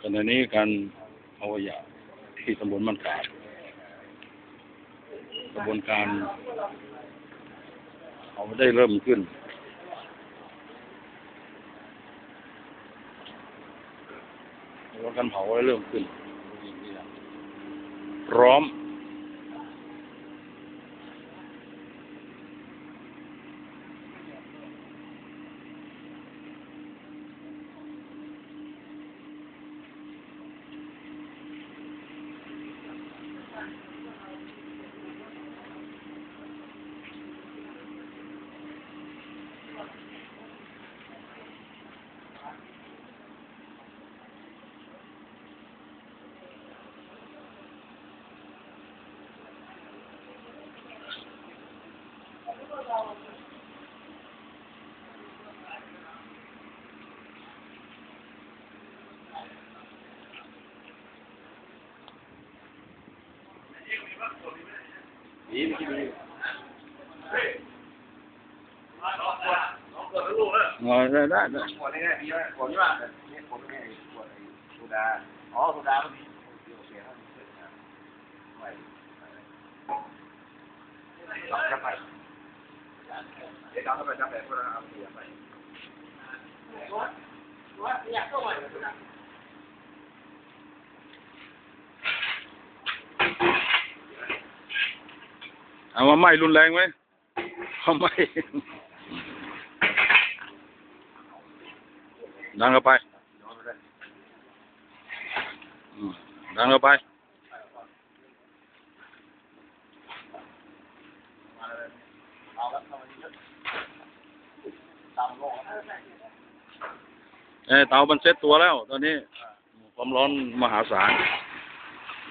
ขณะนี้การเอาขยะที่ตำบลมันกาดกระบวนการเอาได้เริ่มขึ้น กระบวนการเผาได้เริ่มขึ้น พร้อม อ๋อได้ได้ได้ขวดนี่ได้ดีไหมขวดนี่ว่าเนี่ยขวดนี่ขวดไอ้โซดา อ๋อโซดามันมีโอเคครับไม่รับกาแฟ เดี๋ยวเอาไปกาแฟพวกเราเอาเสียไปเอามาไหมรุนแรงไหมเอาไหมดันเข้าไปดันเข้าไป เอาแล้วทำไมเยอะตามโลก เออเตามันเซ็ตตัวแล้ว ตอนนี้ความร้อนมหาศาล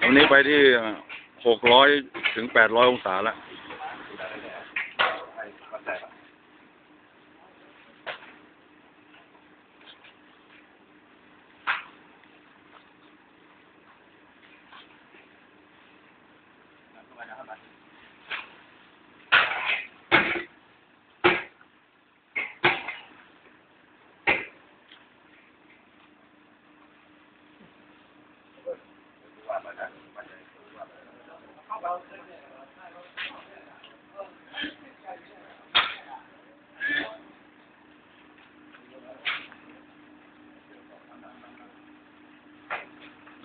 ตอนนี้ไปที่หกร้อยถึงแปดร้อยองศาแล้ว ไอ้ปัจจัย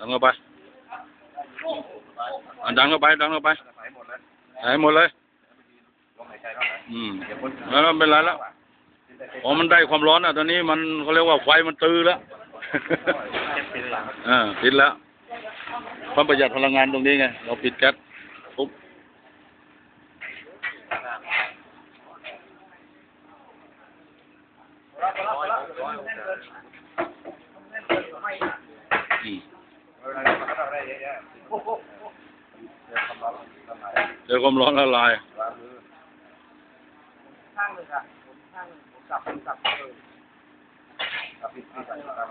ดันเข้าไปอะดันเข้าไปดันเข้าไปใส่หมดแล้วใส่หมดเลยลมหายใจบ้างนะอืมเดี๋ยวคนแล้วไม่เป็นไรแล้วพอมันได้ความร้อนอะตอนนี้มันเขาเรียกว่าไฟมันตื้อแล้วเจ็บปีหลังอ่าปิดแล้วความประหยัดพลังงานตรงนี้ไง เราปิดแก๊สปุ๊บอืม เวลาเราทำ อะไรเยอะแยโอ้โหเดี๋ยวทำร้อนทำไมเจอความร้อนละลายล้างมือข้างหนึ่งอะข้างหนึ่งกลับกลับเลยกลับปิดปิดก่อนกลับ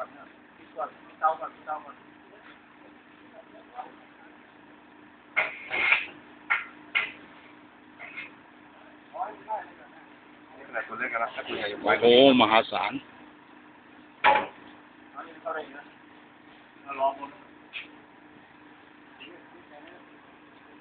ปิดก่อนเตาก่อนเตาก่อนพี่เต้าตัวใหญ่ไว้โอ้ มหาศาล